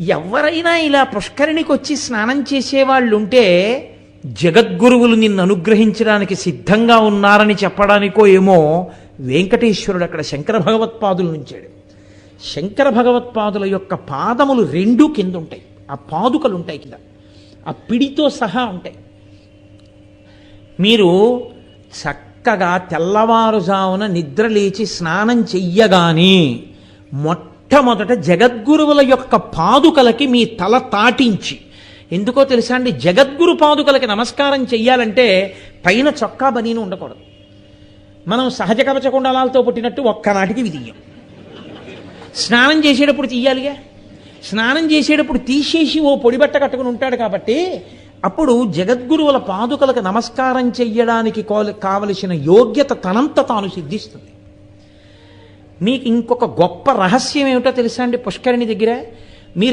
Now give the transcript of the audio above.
ఎవరైనా ఇలా పుష్కరిణికి వచ్చి స్నానం చేసేవాళ్ళు ఉంటే జగద్గురువులు నిన్ను అనుగ్రహించడానికి సిద్ధంగా ఉన్నారని చెప్పడానికో ఏమో వెంకటేశ్వరుడు అక్కడ శంకర భగవత్పాదులు నుంచాడు. శంకర భగవత్పాదుల యొక్క పాదములు రెండు కింద ఉంటాయి ఆ పాదుకలు ఉంటాయి కింద. ఆ పిడితో సహా ఉంటాయి. మీరు చక్కగా తెల్లవారుజామున నిద్ర లేచి స్నానం చెయ్యగానే మొట్టమొదట జగద్గురువుల యొక్క పాదుకలకి మీ తల తాటించి. ఎందుకో తెలుసా అండి? జగద్గురు పాదుకలకి నమస్కారం చెయ్యాలంటే పైన చొక్కా బనీను ఉండకూడదు. మనం సహజ కవచ కుండలాలతో పుట్టినట్టు ఒక్కనాటికి విధియం స్నానం చేసేటప్పుడు తీయాలిగా స్నానం చేసేటప్పుడు తీసేసి ఓ పొడిబట్ట కట్టుకుని ఉంటాడు కాబట్టి అప్పుడు జగద్గురువుల పాదుకలకు నమస్కారం చెయ్యడానికి కావలసిన యోగ్యత తనంత తాను సిద్ధిస్తుంది. మీకు ఇంకొక గొప్ప రహస్యం ఏమిటో తెలుసా అండి పుష్కరిణి దగ్గర?